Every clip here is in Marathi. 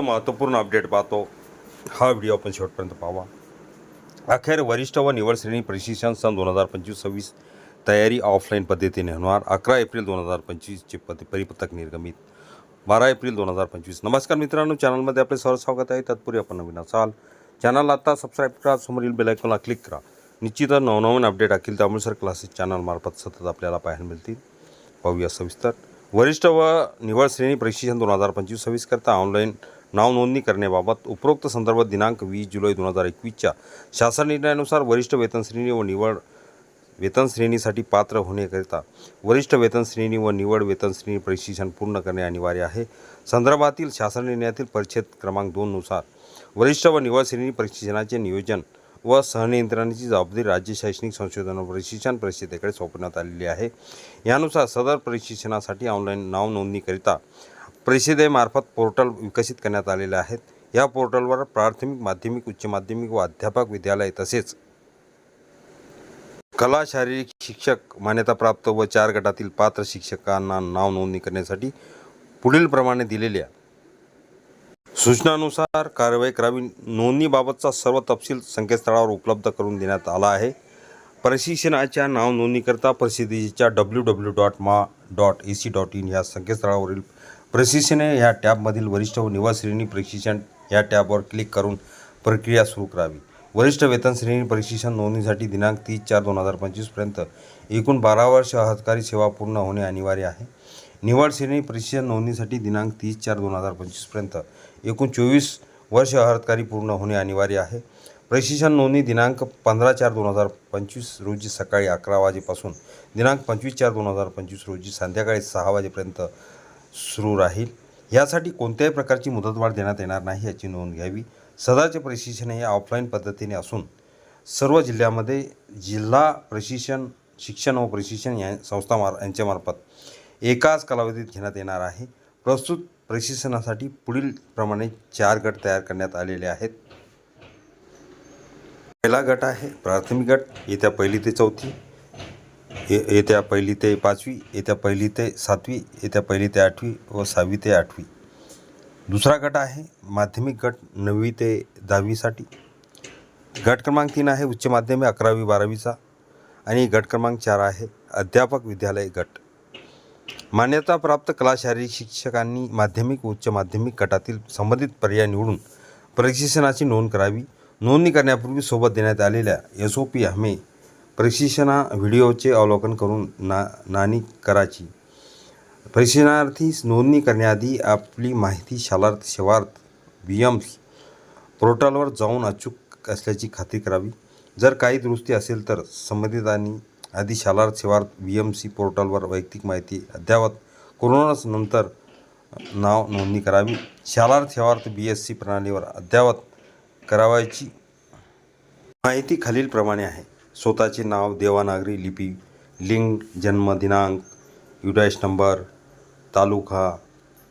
महत्त्वपूर्ण अपडेट पाहतो. हा व्हिडिओ आपण शेवटपर्यंत पाहावा. अखेर वरिष्ठ व निवड श्रेणी प्रशिक्षण सन दोन हजार पंचवीस सव्वीस तयारी ऑफलाईन पद्धतीने होणार. अकरा एप्रिल दोन हजार पंचवीसचे पद परिपत्रक निर्गमित. बारा एप्रिल दोन हजार पंचवीस. नमस्कार मित्रांनो चॅनलमध्ये आपले सर स्वागत आहे. तत्पूर्वी आपण नवीन असाल चॅनलला आता सबस्क्राईब करा समोरील बेलायकॉनला क्लिक करा. निश्चितच नवनवीन अपडेट अखिल सर क्लासेस चॅनलमार्फत सतत आपल्याला पाहायला मिळतील. पाहूया सविस्तर. वरिष्ठ व निवड श्रेणी प्रशिक्षण दोन हजार पंचवीस सव्वीस करता ऑनलाईन नाव नोंदणी करण्याबाबत उपरोक्त संदर्भात दिनांक वीस जुलै दोन हजार एकवीसच्या शासन निर्णयानुसार वरिष्ठ वेतन श्रेणी व निवड वेतन श्रेणीसाठी पात्र होण्याकरिता वरिष्ठ वेतन श्रेणी व निवड वेतन श्रेणी प्रशिक्षण पूर्ण करणे अनिवार्य आहे. संदर्भातील शासन निर्णयातील परिच्छेद क्रमांक दोननुसार वरिष्ठ व निवड श्रेणी प्रशिक्षणाचे नियोजन व सहनियंत्रणाची जबाबदारी राज्य शैक्षणिक संशोधन व प्रशिक्षण परिषदेकडे सोपवण्यात आलेली आहे. यानुसार सदर प्रशिक्षणासाठी ऑनलाईन नाव नोंदणीकरिता परिषदेमार्फत पोर्टल विकसित करण्यात आलेले आहेत. या पोर्टलवर प्राथमिक माध्यमिक उच्च माध्यमिक व अध्यापक विद्यालय तसेच कला शारीरिक शिक्षक मान्यताप्राप्त व चार गटातील पात्र शिक्षकांना नाव नोंदणी करण्यासाठी पुढीलप्रमाणे दिलेल्या सूचनानुसार कारवाई करावी. नोंदणीबाबतचा सर्व तपशील संकेतस्थळावर उपलब्ध करून देण्यात आला आहे. प्रशिक्षणाच्या नाव नोंदणीकरता परिषदेच्या डब्ल्यू डब्ल्यू डॉट मा dot A C dot in ह्या संकेतस्थळावरील प्रशिक्षणे या टॅबमधील वरिष्ठ व निवास श्रेणी प्रशिक्षण या टॅबवर क्लिक करून प्रक्रिया सुरू करावी. वरिष्ठ वेतन श्रेणी प्रशिक्षण नोंदणीसाठी दिनांक तीस चार दोन हजार पंचवीसपर्यंत एकूण बारा वर्ष हस्तकारी सेवा पूर्ण होणे अनिवार्य आहे. निवड श्रेणी प्रशिक्षण नोंदणीसाठी दिनांक तीस चार दोन हजार पंचवीसपर्यंत एकूण चोवीस वर्ष हस्तकारी पूर्ण होणे अनिवार्य आहे. प्रशिक्षण नोंदणी दिनांक पंधरा चार दोन हजार पंचवीस रोजी सकाळी अकरा वाजेपासून दिनांक पंचवीस चार दोन हजार पंचवीस रोजी संध्याकाळी सहा वाजेपर्यंत सुरू राहील. यासाठी कोणत्याही प्रकारची मुदतवाढ देण्यात येणार नाही याची नोंद घ्यावी. सदाचे प्रशिक्षण हे ऑफलाईन पद्धतीने असून सर्व जिल्ह्यामध्ये जिल्हा प्रशिक्षण शिक्षण व प्रशिक्षण या संस्था मार यांच्यामार्फत एकाच कालावधीत घेण्यात येणार आहे. प्रस्तुत प्रशिक्षणासाठी पुढील प्रमाणे चार गट तयार करण्यात आलेले आहेत. पहिला गट आहे प्राथमिक गट येत्या पहिली ते चौथी. ये येत्या पहिली ते पाचवी येत्या पहिली ते सातवी येत्या पहिली ते आठवी व सहावी ते आठवी. दुसरा गट आहे माध्यमिक गट नववी ते दहावीसाठी. गट क्रमांक तीन आहे उच्च माध्यमिक अकरावी बारावीचा आणि गट क्रमांक चार आहे अध्यापक विद्यालय गट. मान्यताप्राप्त कला शारीरिक शिक्षकांनी माध्यमिक उच्च माध्यमिक गटातील संबंधित पर्याय निवडून प्रशिक्षणाची नोंद करावी. नोंदणी करण्यापूर्वी सोबत देण्यात आलेल्या एस ओ पी हमे प्रशिक्षणा व्हिडिओचे अवलोकन करून ना नाणी कराची प्रशिक्षणार्थी नोंदणी करण्याआधी आपली माहिती शालार्थ सेवार्थ बी एम पोर्टलवर जाऊन अचूक असल्याची खात्री करावी. जर काही दुरुस्ती असेल तर संबंधितांनी आधी Shalarth Sevarth B M C पोर्टलवर वैयक्तिक माहिती अद्ययावत करूनच नंतर नाव नोंदणी करावी. Shalarth Sevarth B S C प्रणालीवर अद्ययावत करावायची माहिती खालीलप्रमाणे आहे. स्वतःचे नाव देवानागरी लिपी लिंग जन्मदिनांक युडॅश नंबर तालुका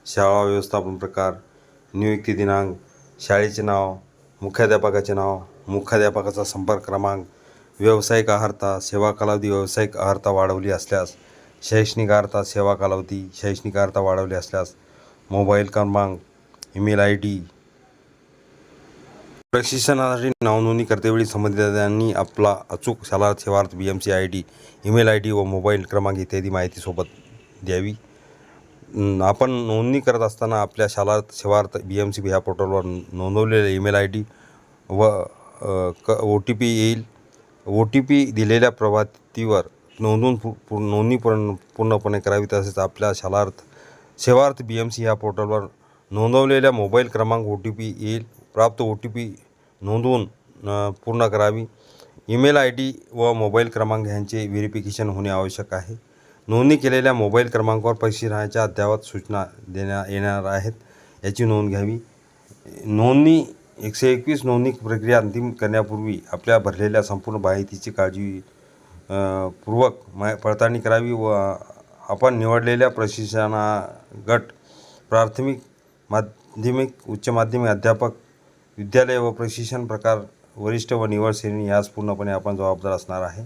शाळा व्यवस्थापन प्रकार नियुक्ती दिनांक शाळेचे नाव मुख्याध्यापकाचे नाव मुख्याध्यापकाचा संपर्क क्रमांक व्यावसायिक आहारता सेवा कालावधी व्यावसायिक आहारता वाढवली असल्यास शैक्षणिक आहारता सेवा कालावधी शैक्षणिक आहारता वाढवली असल्यास मोबाईल क्रमांक ईमेल आय डी प्रशिक्षणासाठी नावनोंदणी करतेवेळी संबंधितांनी आपला अचूक शाला Sevarth B M C I D email I D व मोबाईल क्रमांक इत्यादी माहिती सोबत द्यावी. आपण नोंदणी करत असताना आपल्या Shalarth Sevarth B M C ह्या पोर्टलवर नोंदवलेल्या ईमेल आय डी व क ओ टी पी येईल. ओ टी पी दिलेल्या प्रभातीवर नोंदून पू नोंदणी पूर्ण पूर्णपणे करावी तसेच आपल्या Shalarth Sevarth B M C ह्या पोर्टलवर नोंदवलेल्या मोबाईल क्रमांक ओ टी पी येईल. प्राप्त ओ टी पी नोंदवून पूर्ण करावी. ईमेल आय डी व मोबाईल क्रमांक यांचे व्हेरिफिकेशन होणे आवश्यक आहे. नोंदणी केलेल्या मोबाईल क्रमांकावर प्रशिक्षणाच्या अद्ययावत सूचना देण्या येणार आहेत. याची नोंद घ्यावी. नोंदणी एकशे एकवीस नोंदणी प्रक्रिया अंतिम करण्यापूर्वी आपल्या भरलेल्या संपूर्ण माहितीची काळजी पूर्वक पडताळणी करावी व आपण निवडलेल्या प्रशिक्षणा गट प्राथमिक माध्यमिक उच्च माध्यमिक अध्यापक विद्यालय व प्रशिक्षण प्रकार वरिष्ठ व निवड श्रेणी यास पूर्णपणे आपण जबाबदार असणार आहे.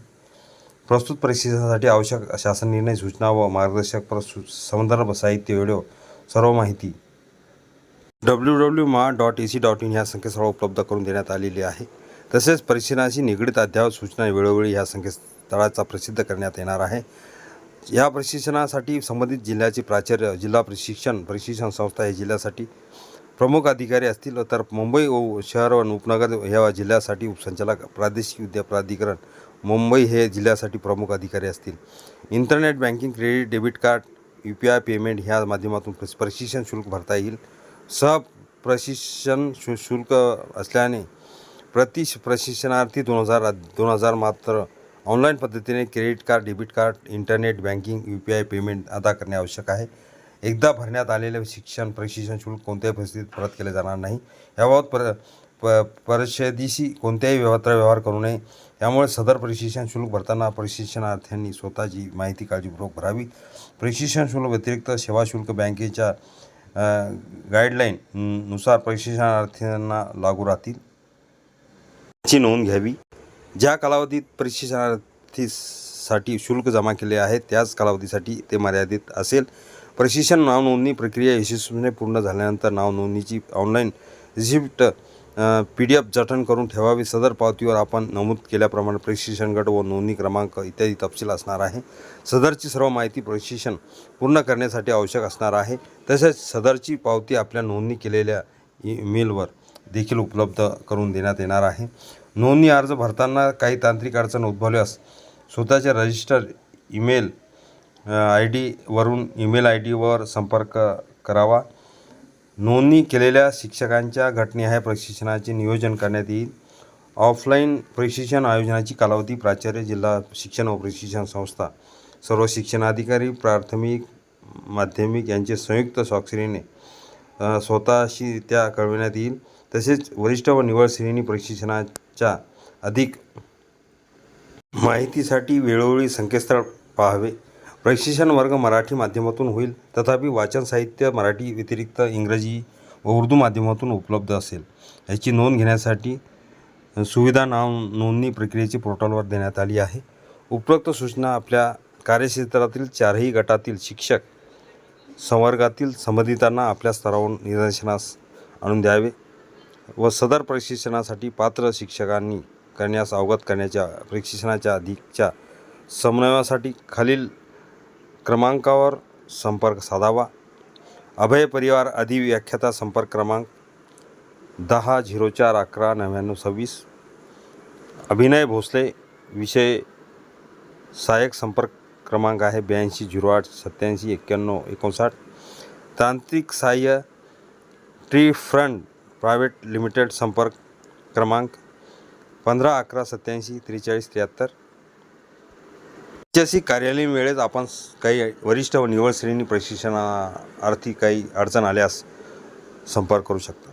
प्रस्तुत प्रशिक्षणासाठी आवश्यक शासन निर्णय सूचना व मार्गदर्शक पर संदर्भ साहित्य व्हिडिओ सर्व माहिती डब्ल्यू डब्ल्यू मा dot A C dot in ह्या संकेतस्थळ उपलब्ध करून देण्यात आलेली आहे. तसेच परीक्षणाशी निगडीत अद्ययावत सूचना वेळोवेळी ह्या संकेतस्थळाचा प्रसिद्ध करण्यात येणार आहे. या प्रशिक्षणासाठी संबंधित जिल्ह्याचे प्राचार्य जिल्हा प्रशिक्षण प्रशिक्षण संस्था हे जिल्ह्यासाठी प्रमुख अधिकारी असतील तर मुंबई व शहर व उपनगर ह्या जिल्ह्यासाठी उपसंचालक प्रादेशिक विद्या प्राधिकरण मुंबई हे जिल्ह्यासाठी प्रमुख अधिकारी असतील. Internet banking credit debit card U P I payment ह्या माध्यमातून प्रशिक्षण शुल्क भरता येईल. सह प्रशिक्षण शु शुल्क असल्याने प्रति प्रशिक्षणार्थी दोन हजार दोन हजार मात्र ऑनलाईन पद्धतीने credit card debit card internet banking U P I payment अदा करणे आवश्यक आहे. एकदा भरण्यात आलेले शिक्षण प्रशिक्षण शुल्क कोणत्याही परिस्थितीत परत केले जाणार नाही. याबाबत पर प परिषदेशी कोणत्याही व्यवहार व्यवहार करू नये. यामुळे सदर प्रशिक्षण शुल्क भरताना प्रशिक्षणार्थ्यांनी स्वतःची माहिती काळजीपूर्वक भरावी. प्रशिक्षण शुल्क व्यतिरिक्त सेवा शुल्क बँकेच्या गाईडलाईन नुसार प्रशिक्षणार्थ्यांना लागू राहतील. याची नोंद घ्यावी. ज्या कालावधीत प्रशिक्षणार्थीसाठी शुल्क जमा केले आहे त्याच कालावधीसाठी ते मर्यादित असेल. प्रशिक्षण नावनोंदणी प्रक्रिया यशस्वीपणे पूर्ण झाल्यानंतर नावनोंदणीची online receipt P D F जतन करून ठेवावी. सदर पावतीवर आपण नमूद केल्याप्रमाणे प्रशिक्षण गट व नोंदणी क्रमांक इत्यादी तपशील असणार आहे. सदरची सर्व माहिती प्रशिक्षण पूर्ण करण्यासाठी आवश्यक असणार आहे. तसेच सदरची पावती आपल्या नोंदणी केलेल्या ईमेलवर देखील उपलब्ध करून देण्यात येणार आहे. नोंदणी अर्ज भरताना काही तांत्रिक अडचण उद्भवल्यास स्वतःच्या रजिस्टर ईमेल आय डीवरून ईमेल आय डीवर संपर्क करावा. नोंदणी केलेल्या शिक्षकांच्या घटनेहाय प्रशिक्षणाचे नियोजन करण्यात येईल. ऑफलाईन प्रशिक्षण आयोजनाची कालावधी प्राचार्य जिल्हा शिक्षण व प्रशिक्षण संस्था सर्व शिक्षणाधिकारी प्राथमिक माध्यमिक यांचे संयुक्त स्वाक्षरीने स्वतःशी त्या कळविण्यात येईल. तसेच वरिष्ठ व निवड श्रेणी प्रशिक्षणाच्या अधिक माहितीसाठी वेळोवेळी संकेतस्थळ पाहावे. प्रशिक्षण वर्ग मराठी माध्यमातून होईल. तथापि वाचन साहित्य मराठी व्यतिरिक्त इंग्रजी व उर्दू माध्यमातून उपलब्ध असेल. याची नोंद घेण्यासाठी सुविधा नाव नोंदणी प्रक्रियेची पोर्टलवर देण्यात आली आहे. उपरोक्त सूचना आपल्या कार्यक्षेत्रातील चारही गटातील शिक्षक संवर्गातील संबंधितांना आपल्या स्तरावरून निदर्शनास आणून द्यावे व सदर प्रशिक्षणासाठी पात्र शिक्षकांनी करण्यास अवगत करण्याच्या प्रशिक्षणाच्या अधिकच्या समन्वयासाठी खालील क्रमांकावर संपर्क साधावा. अभय परिवार अधिव्याख्याता संपर्क क्रमांक दहा झिरो चार अकरा नव्याण्णव सव्वीस. अभिनय भोसले विषय सहाय्यक संपर्क क्रमांक आहे ब्याऐंशी झिरो आठ सत्याऐंशी एक्क्याण्णव एकोणसाठ. तांत्रिक सहाय्य ट्री फ्रंट प्रायव्हेट लिमिटेड संपर्क क्रमांक पंधरा अकरा सत्याऐंशी त्रेचाळीस त्र्याहत्तर. ऐतिहासिक कार्यालयीन वेळेत आपण काही वरिष्ठ व निवड श्रेणी प्रशिक्षणार्थी काही अडचण आल्यास संपर्क करू शकता.